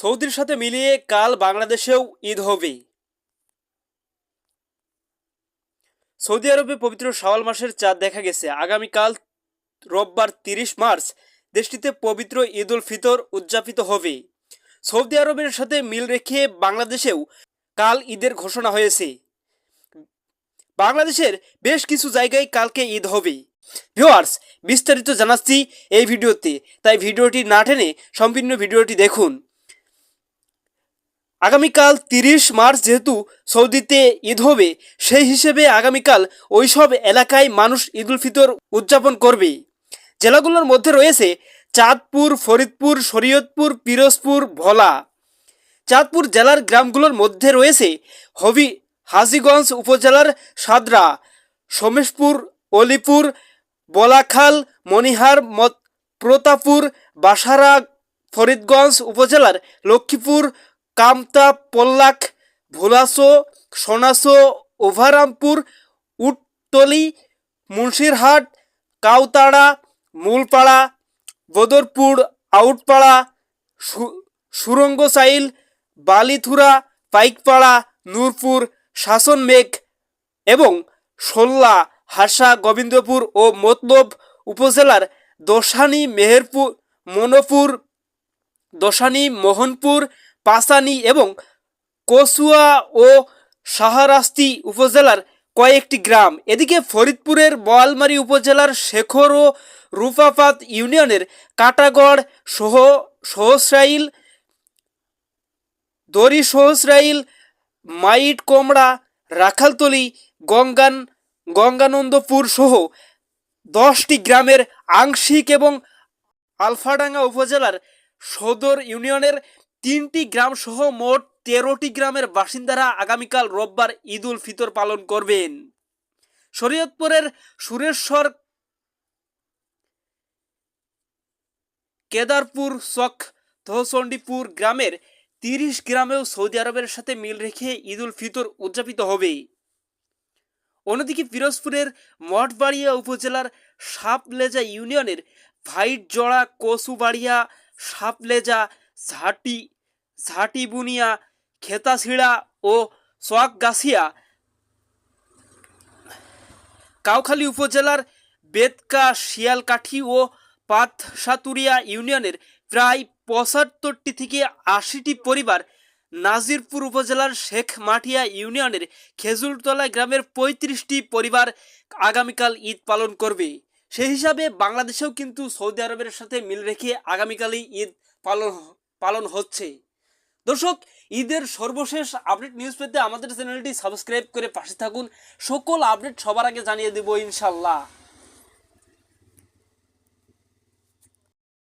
সৌদির সাথে মিলিয়ে কাল বাংলাদেশেও ঈদ হবে। সৌদি আরবে পবিত্র শাওয়াল মাসের চাঁদ দেখা গেছে। আগামীকাল রোববার তিরিশ মার্চ দেশটিতে পবিত্র ঈদ উল ফিতর উদযাপিত হবে। সৌদি আরবের সাথে মিল রেখে বাংলাদেশেও কাল ঈদের ঘোষণা হয়েছে। বাংলাদেশের বেশ কিছু জায়গায় কালকে ঈদ হবে। ভিউয়ার্স, বিস্তারিত জানাচ্ছি এই ভিডিওতে, তাই ভিডিওটি না টেনে সম্পূর্ণ ভিডিওটি দেখুন। আগামীকাল তিরিশ মার্চ যেহেতু সৌদিতে ঈদ হবে, সেই হিসেবে আগামীকাল ওইসব এলাকায় মানুষ ঈদুল ফিতর উদযাপন করবে। জেলাগুলোর মধ্যে রয়েছে চাঁদপুর, ফরিদপুর, শরীয়তপুর, পিরোজপুর, ভোলা। চাঁদপুর জেলার গ্রামগুলোর মধ্যে রয়েছে হবি হাজিগঞ্জ উপজেলার সাদরা, সোমেশপুর, অলিপুর, বলাখাল, মনিহার প্রতাপুর, বাসারা, ফরিদগঞ্জ উপজেলার লক্ষ্মীপুর কামতা, পল্লাক, ভোলাসো, সোনাসো, ওভারামপুর, উটতলি, মুন্সিরহাট, কাউতাড়া, মূলপাড়া, বদরপুর, আউটপাড়া সুরঙ্গসাইল, বালিথুরা, পাইকপাড়া, নূরপুর, শাসনমেঘ এবং সোল্লা হাসা গোবিন্দপুর ও মতলব উপজেলার দোসানি মেহেরপুর, মনপুর দোসানি মোহনপুর পাসানি এবং কসুয়া ও সাহারাস্তি উপজেলার কয়েকটি গ্রাম। এদিকে ফরিদপুরের বোয়ালমারী উপজেলার শেখর ও রূপাপাত ইউনিয়নের কাটাগড় সহ সহস্রাইল, দড়ি সহস্রাইল মাইট কোমড়া রাখালতলি, গঙ্গান, গঙ্গানন্দপুর সহ দশটি গ্রামের আংশিক এবং আলফাডাঙ্গা উপজেলার সদর ইউনিয়নের তিনটি গ্রাম সহ মোট তেরোটি গ্রামের বাসিন্দারা আগামীকাল রোববার ঈদ উল ফিতর পালন করবেন। শরীয়তপুরের সুরেশ্বর কেদারপুর চক তহচণ্ডীপুর গ্রামের তিরিশ গ্রামেও সৌদি আরবের সাথে মিল রেখে ঈদ উল ফিতর উদযাপিত হবে। অন্যদিকে পিরোজপুরের মঠবাড়িয়া উপজেলার সাপলেজা ইউনিয়নের ভাইটজড়া কসুবাড়িয়া সাপলেজা ঝাটি ঝাটিবুনিয়া খেতাছিড়া ও সোয়াকগাছিয়া কাউখালী উপজেলার বেতকা, শিয়ালকাঠি ও পাতসাতুরিয়া ইউনিয়নের প্রায় পঁচাত্তরটি থেকে আশিটি পরিবার নাজিরপুর উপজেলার শেখ মাঠিয়া ইউনিয়নের খেজুরতলা গ্রামের পঁয়ত্রিশটি পরিবার আগামীকাল ঈদ পালন করবে। সেই হিসাবে বাংলাদেশেও কিন্তু সৌদি আরবের সাথে মিল রেখে আগামীকালই ঈদ পালন পালন হচ্ছে। দর্শক, ঈদের সর্বশেষ আপডেট নিউজ পেতে আমাদের চ্যানেলটি সাবস্ক্রাইব করে পাশে থাকুন। সকল আপডেট সবার আগে জানিয়ে দেব ইনশাল্লাহ।